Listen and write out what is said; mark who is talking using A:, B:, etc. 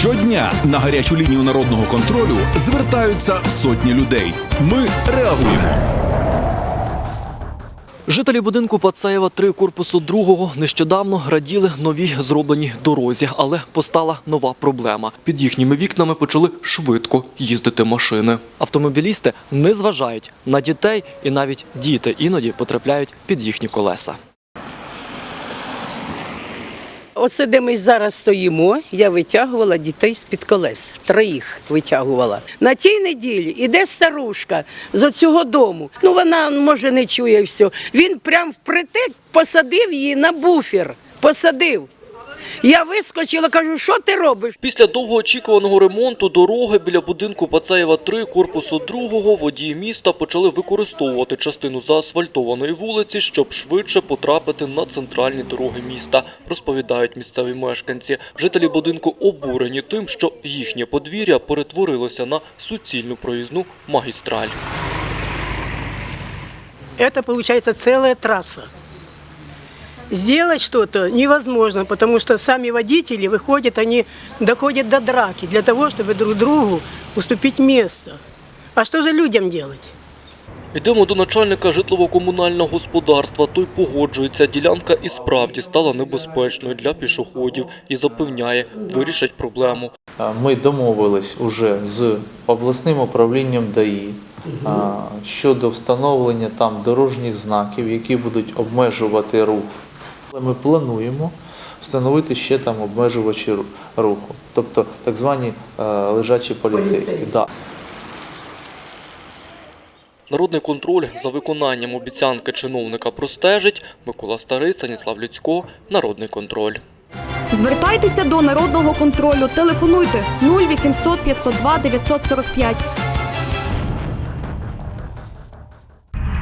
A: Щодня на гарячу лінію народного контролю звертаються сотні людей. Ми реагуємо.
B: Жителі будинку Пацаєва 3 корпусу 2 нещодавно раділи новій зробленій дорозі, але постала нова проблема. Під їхніми вікнами почали швидко їздити машини. Автомобілісти не зважають на дітей, і навіть діти іноді потрапляють під їхні колеса.
C: Оце, де ми зараз стоїмо, я витягувала дітей з-під колес. Троїх витягувала. На тій неділі іде старушка з оцього дому. Ну вона може не чує все. Він прям впритик посадив її на буфер. Посадив. Я вискочила, кажу, що ти робиш?
B: Після довгоочікуваного ремонту дороги біля будинку Пацаєва 3 корпусу 2 водії міста почали використовувати частину заасфальтованої вулиці, щоб швидше потрапити на центральні дороги міста, розповідають місцеві мешканці. Жителі будинку обурені тим, що їхнє подвір'я перетворилося на суцільну проїзну магістраль.
D: это получается целая трасса. Сделать что-то невозможно, потому что сами водители выходят, они доходят до драки для того, чтобы друг другу уступить место. А что же людям делать?
B: Йдемо до начальника житлово-комунального господарства. Той погоджується, ділянка і справді стала небезпечною для пішоходів і запевняє, вирішать проблему.
E: Ми домовились уже з обласним управлінням ДАІ щодо встановлення там дорожніх знаків, які будуть обмежувати рух. Але ми плануємо встановити ще там обмежувачі руху, тобто так звані е, лежачі поліцейські. Да.
B: Народний контроль за виконанням обіцянки чиновника простежить. Микола Старий, Станіслав Люцько, Народний контроль.
F: Звертайтеся до народного контролю. Телефонуйте 0800 502 945.